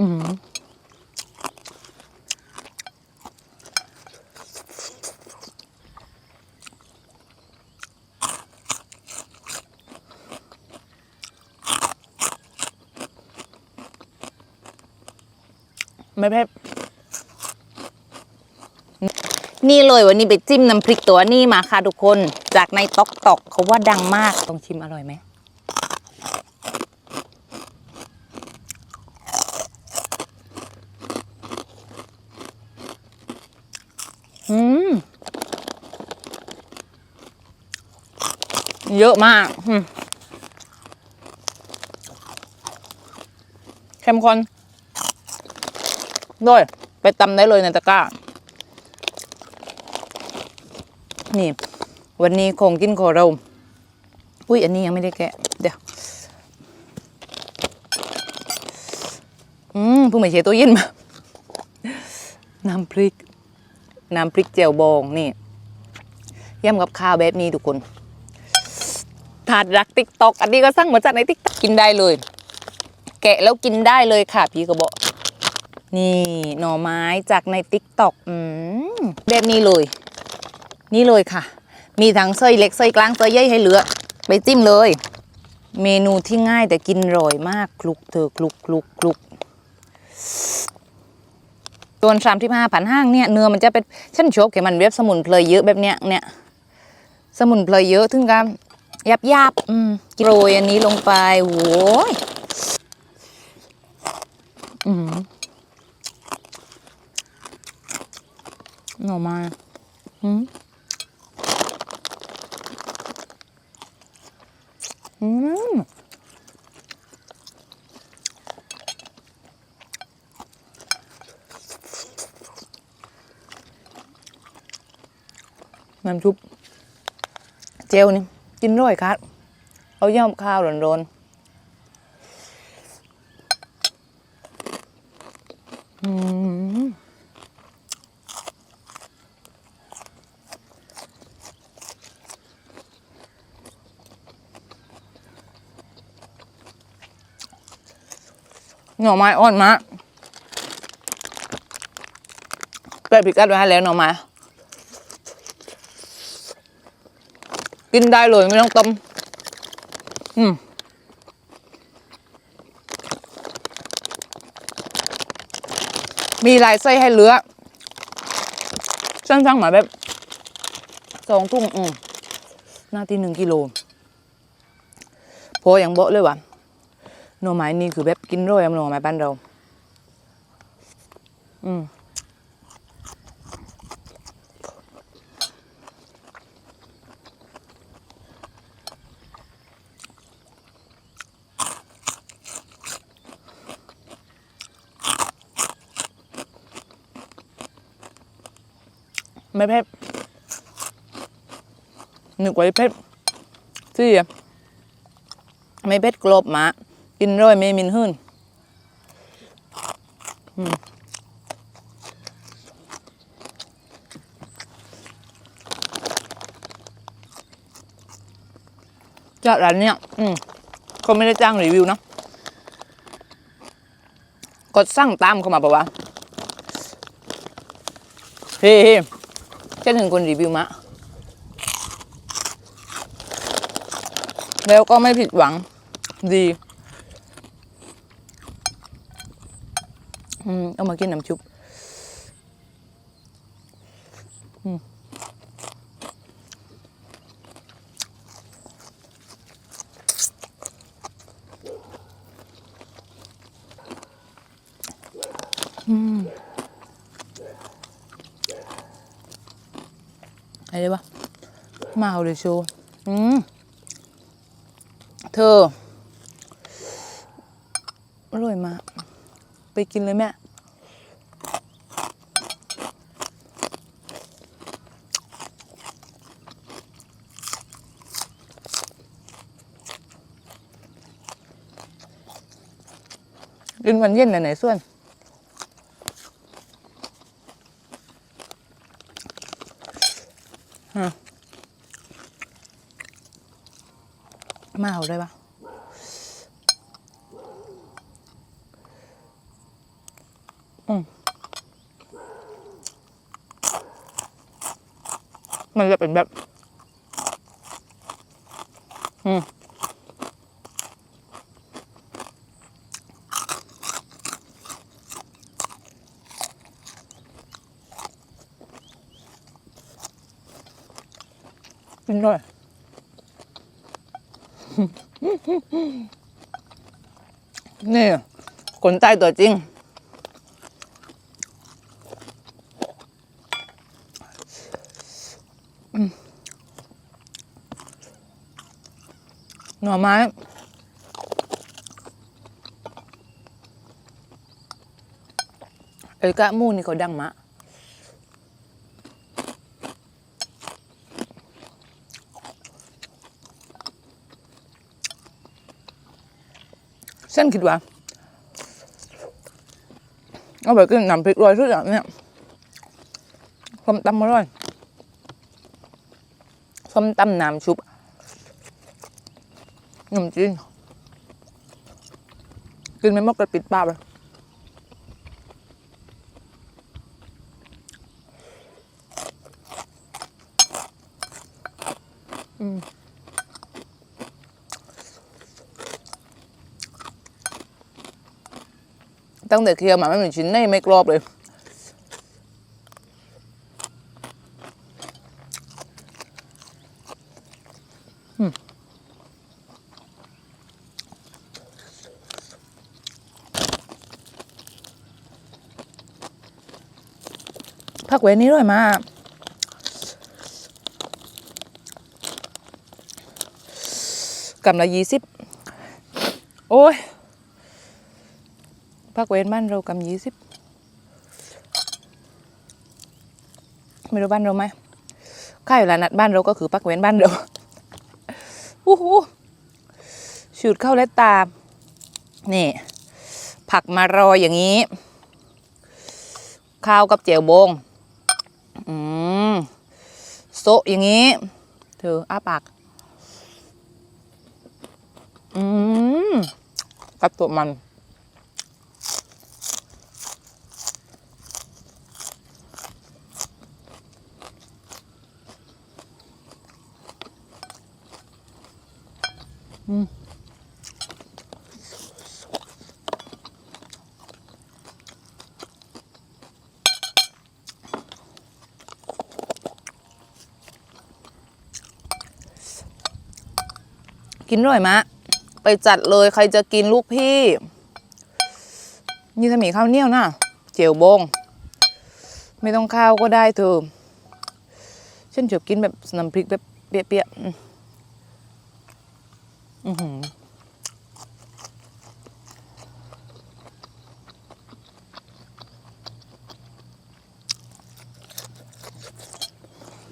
อืมไม่เผ็ดนี่เลยวันนี้ไปจิ้มน้ำพริกตัวนี้มาค่ะทุกคน จากในต๊อกตอกเขาว่าดังมากต้องชิมอร่อยไหม อืม เยอะมากอืมเข้มข้นด้วย ไปตำได้เลยในตะกร้า นี่ วันนี้คงกินของเรา อุ้ยอันนี้ยังไม่ได้แกะ เดี๋ยว อืมเพิ่งไปเช็ดตู้เย็นมา น้ำพริก น้ำพริกเจียวบองนี่ย่ำกับข้าวแบบนี้ทุกคน ถาดรักติ๊กตอกอันนี้ก็สั่งมาจากในติ๊กตอกกินได้เลย แกะแล้วกินได้เลยค่ะ พี่ก็บอกนี่หน่อไม้จากในติ๊กตอกอืมแบบนี้เลย นี่เลยค่ะ มีทั้งไส้เล็กไส้กลางไส้ใหญ่ให้เหลือ ไปจิ้มเลย เมนูที่ง่ายแต่กินอร่อยมากคลุกเธอคลุกคลุกคลุกตัวนสามที่ห้าผันห้างเนี่ยเนื้อมันจะเป็นชั้นชกแกมันเว็บสมุนไพรเยอะแบบเนี้ยเนี่ยสมุนไพรเยอะถึงกัน ยับยับอืมโรยอันนี้ลงไปโว้ยอืมหน่อไมาอืมอืมน้ำชุบเจลนี่ กินร่อยครับ เอาย่อมข้าวโดนๆอืมหน่อไม้อ่อนมากแปะพริกกัดไว้ให้แล้วหน่อไม้ กินได้เลยไม่ต้องต้มอืมมีลายไส้ให้เลือช่างๆหมาแบบสองทุ่งอืมนาทีหนึ่งกิโลพออย่างเบาะเลยว่ะหน่อไม้นี่คือแบบกินร่อยอะหน่อไม้บ้านเรา อืม ไม่เผ็ดหนึกว่าเผ็ดซี่อะไม่เผ็ดกรอบมากินร้อยไม่มินหื่นจากร้านเนี้ยอืมเขาไม่ได้จ้างรีวิวเนอะกดสั่งตามเข้ามาปะวะเฮ้ แค่หนถึงคนรีวิวมะ แล้วก็ไม่ผิดหวัง ดีอืมเอามากินน้ำชุบ อืม อะไรวะมาเอาเลยชว์อืมเธออร่อยมาก ไปกินเลยแม่กินวันเย็นไหนๆส่วน มาเอาได้ปะอืมมันจะเป็นแบบ กินด้วยนี่คนใต้ตัวจริง หน่อไม้เอ้กะมูนี่เขาดังมะ ส้นคิดว่าเอาไปกินน้ำพริกโรยทุกอย่างเนี่ยส้มตำอร่อยส้มตำน้ำชุบขนมจีนกินไม่หมดก็ปิดปากเลย ตั้งแต่เคี่ยวมาไม่มีชิ้นในไม่กรอบเลยผักเวนนี้ด้วยมาก กำละยี่สิบ โอ้ย พักเว้นบ้านเรากำยี่สิบไม่รู้บ้านเราไหมค่ายร้านนัดบ้านเราก็คือพักเว้นบ้านเราอู้หูชูดเข้าและตามนี่ ผักมารออย่างนี้ ข้าวกับเจียวบง อืมโซะอย่างนี้เธออ้าปาก อืมกับตัวมัน กินอร่อยมะ ไปจัดเลยใครจะกินลูกพี่ นี่ถ้ามีข้าวเหนียวนะเจียวบง ไม่ต้องข้าวก็ได้เธอฉันชอบกินแบบน้ำพริกแบบเปียกๆ อือหือ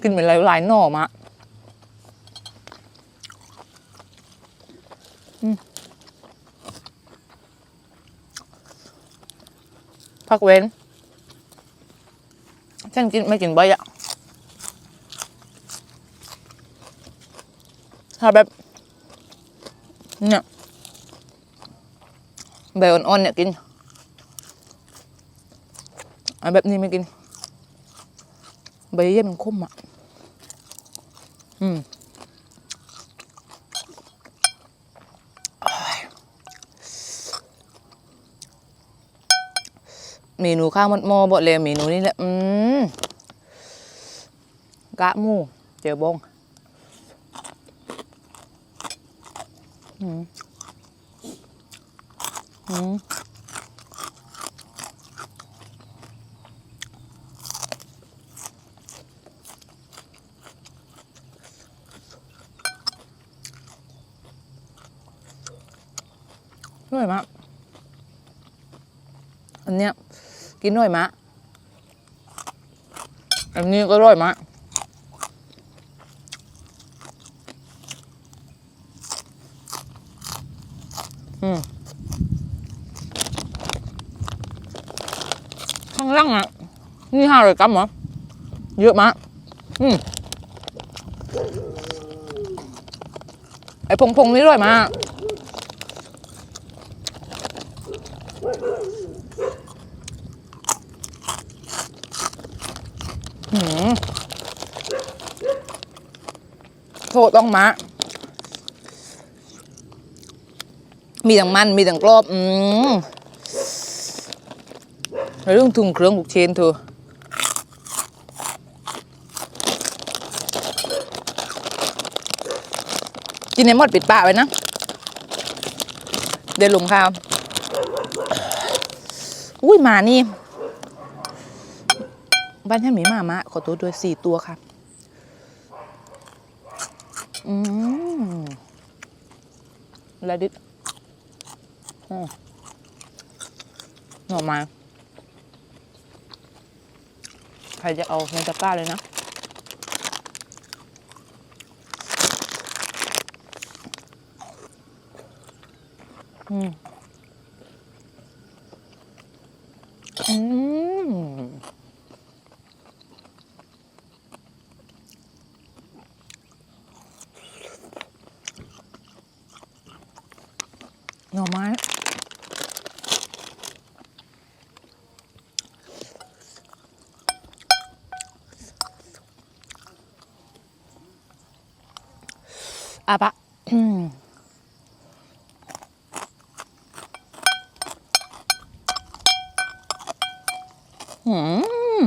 กินเป็นหลายๆหน่อมะพักเว้น ฉันกินไม่กินบ่อยอะถ้าแบบ เนี่ยใบอ่อนๆเนี่ยกินอแบบนี้ไม่กิน ใบเยี่ยมมันคมอะ อืมเมนูข้าวมันหมอบอกเลยเมนูนี้แหละ อืมกะหมูเจียวบง อืมอืมอร่ยมากอันเนี้ยกินอร่ยมากอันนี้ก็อร่อยมาก อืม ข้างล่างอะ นี่ห้าร้อยกรัมเหรอ เยอะมากอืมไอ้พงพงๆนี่อร่อยมากหืมโทษต้องมา มีทั้งมัน มีทั้งกรอบ อืมแล้วเรื่องถุงเครื่องบุกเชนเธอกินในหมดปิดปากไว้นะ เดี๋ยวหลุมข้าว อุ้ยหมานี่ บ้านฉันมีหมามะขอตัวด้วยสี่ตัวค่ะ อืมแลดิอืม หน่อไม้ใครจะเอาในตะกร้าเลยนะ อืม อาปะอืมอืม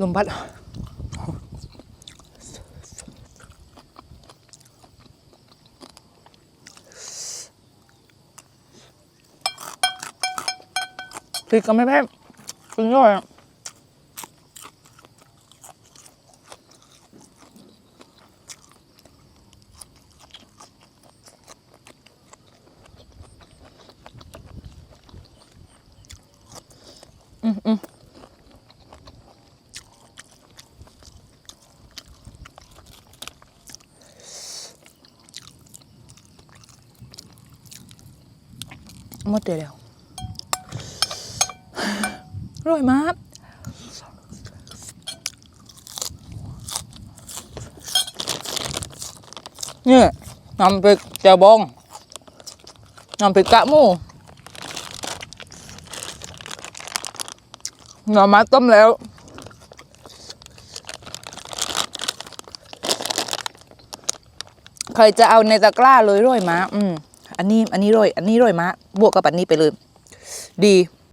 ลมพัดพริกก็ไม่แพ้ กินย่อย อะอืมอืมหมดเดี๋ยวแล้วอร่อยมาก นี่น้ำพริกแจ่วบองน้ำพริกกะหมูหน่อไม้ต้มแล้วใครจะเอาในตะกร้าเลยร่อยมาอืม อันนี้ อันนี้ร่อย อันนี้ร่อยมาบวกกับอันนี้ไปเลย ดี